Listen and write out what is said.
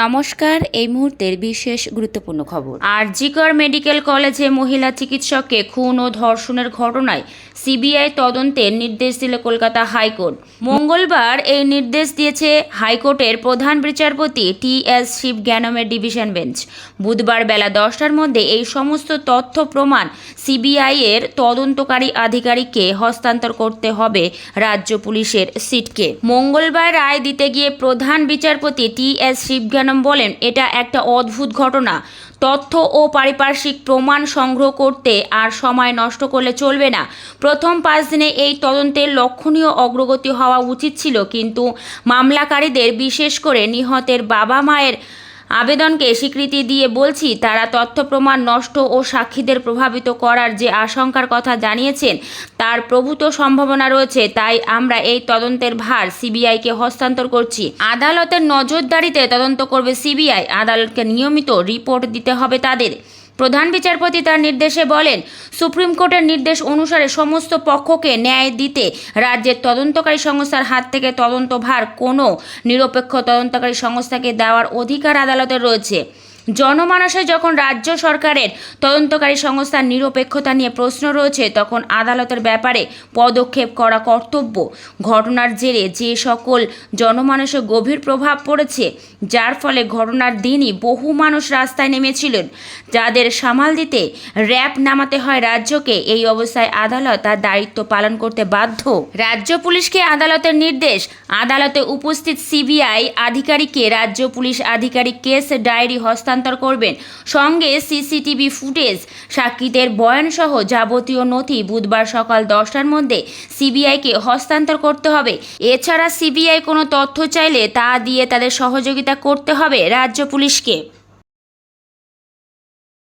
নমস্কার, এই মুহূর্তের বিশেষ গুরুত্বপূর্ণ খবর। আরজিকর মেডিকেল কলেজে মহিলা চিকিৎসককে খুন ও ধর্ষণের ঘটনায় সিবিআই তদন্তের নির্দেশ দিল কলকাতা হাইকোর্ট। মঙ্গলবার এই নির্দেশ দিয়েছে হাইকোর্টের প্রধান বিচারপতি টি এস শিব জ্ঞানমের ডিভিশন বেঞ্চ। বুধবার বেলা দশটার মধ্যে এই সমস্ত তথ্য প্রমাণ সিবিআই এর তদন্তকারী আধিকারিককে হস্তান্তর করতে হবে রাজ্য পুলিশের সিটকে। মঙ্গলবার রায় দিতে গিয়ে প্রধান বিচারপতি টি এস শিবজ্ঞানম বলেন, এটা একটা অদ্ভুত ঘটনা। তথ্য ও পারিপার্শ্বিক প্রমাণ সংগ্রহ করতে আর সময় নষ্ট করলে চলবে না। প্রথম পাঁচ দিনে এই তদন্তের লক্ষণীয় অগ্রগতি হওয়া উচিত ছিল, কিন্তু মামলাকারীদের বিশেষ করে নিহতের বাবা মায়ের আবেদনকে স্বীকৃতি দিয়ে বলছি, তারা তথ্য প্রমাণ নষ্ট ও সাক্ষীদের প্রভাবিত করার যে আশঙ্কার কথা জানিয়েছেন, তার প্রভূত সম্ভাবনা রয়েছে, তাই আমরা এই তদন্তের ভার সিবিআইকে হস্তান্তর করছি। আদালতের নজরদারিতে তদন্ত করবে সিবিআই, আদালতকে নিয়মিত রিপোর্ট দিতে হবে তাদের। প্রধান বিচারপতি তার নির্দেশে বলেন, সুপ্রিম কোর্টের নির্দেশ অনুসারে সমস্ত পক্ষকে ন্যায় দিতে রাজ্যের তদন্তকারী সংস্থার হাত থেকে তদন্তভার কোনো নিরপেক্ষ তদন্তকারী সংস্থাকে দেওয়ার অধিকার আদালতের রয়েছে। জনমানসে যখন রাজ্য সরকারের তদন্তকারী সংস্থার নিরপেক্ষতা নিয়ে প্রশ্ন রয়েছে, তখন আদালতের ব্যাপারে পদক্ষেপ করা কর্তব্য। ঘটনার জেরে যে সকল জনমানসে গভীর প্রভাব পড়েছে, যার ফলে ঘটনার দিনই বহু মানুষ রাস্তায় নেমেছিলেন। যাদের সামাল দিতে র্যাব নামাতে হয় রাজ্যকে, এই অবস্থায় আদালত তার দায়িত্ব পালন করতে বাধ্য। রাজ্য পুলিশকে আদালতের নির্দেশ। আদালতে উপস্থিত সিবিআই আধিকারিককে, রাজ্য পুলিশ আধিকারিক কেস ডায়েরি হস্তান্তর করবেন। সঙ্গে সিসিটিভি ফুটেজ, সাক্ষীদের বয়ানসহ যাবতীয় নথি বুধবার সকাল দশটার মধ্যে সিবিআইকে হস্তান্তর করতে হবে। এছাড়া সিবিআই কোনো তথ্য চাইলে তা দিয়ে তাদের সহযোগিতা করতে হবে রাজ্য পুলিশকে।